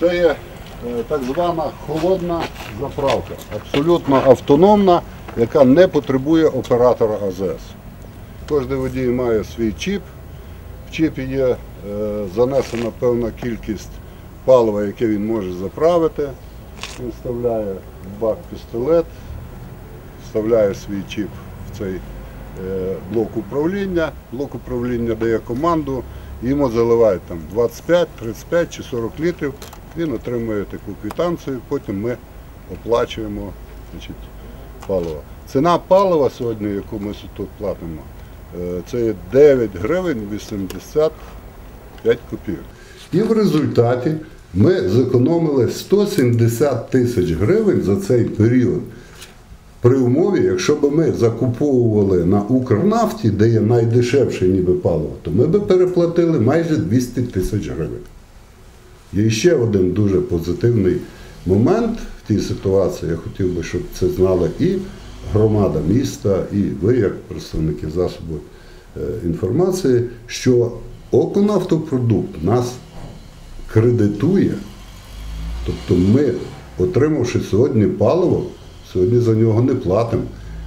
Це є е, так звана холодна заправка, абсолютно автономна, яка не потребує оператора АЗС. Кожен водій має свій чіп. В чіпі є е, занесена певна кількість палива, яке він може заправити. Він вставляє в бак пістолет, вставляє свій чіп в цей е, блок управління. Блок управління дає команду, йому заливають там 25, 35 чи 40 літрів. Він отримує таку квитанцію, потім ми оплачуємо значить, паливо. Ціна палива сьогодні, яку ми тут платимо, е, це 9 гривень 85 копійок. І в результаті ми зекономили 170 тисяч гривень за цей період. При умові, якщо б ми закуповували на Укрнафті, де є найдешевше ніби паливо, то ми б переплатили майже 200 тисяч гривень. Є ще один дуже позитивний момент в тій ситуації. Я хотів би, щоб це знали і громада міста, і ви, як представники засобів е, інформації, що Оконафтопродукт нас кредитує. Тобто ми, отримавши сьогодні паливо, сьогодні за нього не платимо.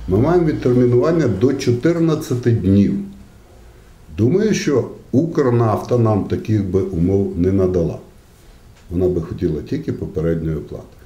Ми маємо відтермінування до 14 днів. Думаю, що Укрнафта нам таких би умов не надала. Вона би хотіла тільки попередньої оплати.